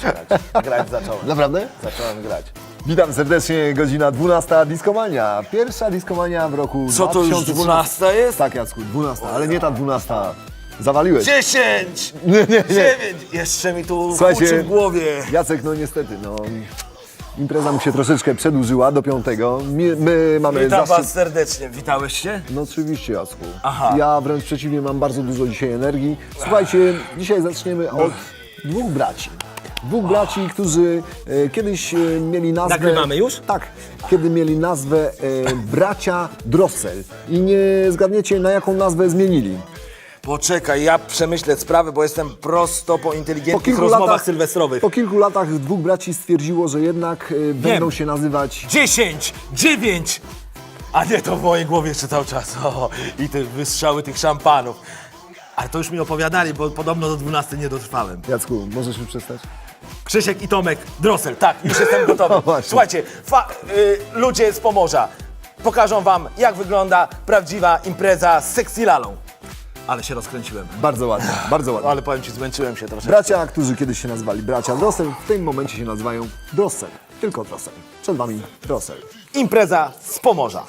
grać, grać. Grać zacząłem. Naprawdę? Zacząłem grać. Witam serdecznie, godzina 12, Diskomania. Pierwsza Diskomania w roku Co to już 2013. 12 jest? Tak, Jacku, 12, ale nie ta 12. Zawaliłeś. 10! Nie, nie, nie. 9! Jeszcze mi tu Słuchajcie, w głowie. Jacek, no niestety, no... Impreza mu się troszeczkę przedłużyła do piątego. My, my mamy Witam zaszczyt... was serdecznie. Witałeś się? No oczywiście, Jacku. Aha. Ja wręcz przeciwnie, mam bardzo dużo dzisiaj energii. Słuchajcie, dzisiaj zaczniemy od dwóch braci. Dwóch braci, którzy e, kiedyś e, mieli nazwę... Nagrywamy już? Tak, kiedy mieli nazwę e, bracia Drossel. I nie zgadniecie, na jaką nazwę zmienili. Poczekaj, ja przemyślę sprawę, bo jestem prosto po inteligentnych rozmowach sylwestrowych. po kilku latach dwóch braci stwierdziło, że jednak e, będą się nazywać 10, 9! A nie, to w mojej głowie jeszcze cały czas. O, I te wystrzały tych szampanów. Ale to już mi opowiadali, bo podobno do 12 nie dotrwałem. Jacku, możesz już przestać? Krzysiek i Tomek, Drosel, tak, już jestem gotowy. No właśnie. Słuchajcie, fa- y, ludzie z Pomorza pokażą wam, jak wygląda prawdziwa impreza z sexy lalą. Ale się rozkręciłem. Bardzo ładnie, bardzo ładnie. Ale powiem ci, zmęczyłem się troszeczkę. Bracia, którzy kiedyś się nazywali bracia Drossel, w tym momencie się nazywają Drossel. Tylko Drossel. Przed wami Drossel. Impreza z Pomorza.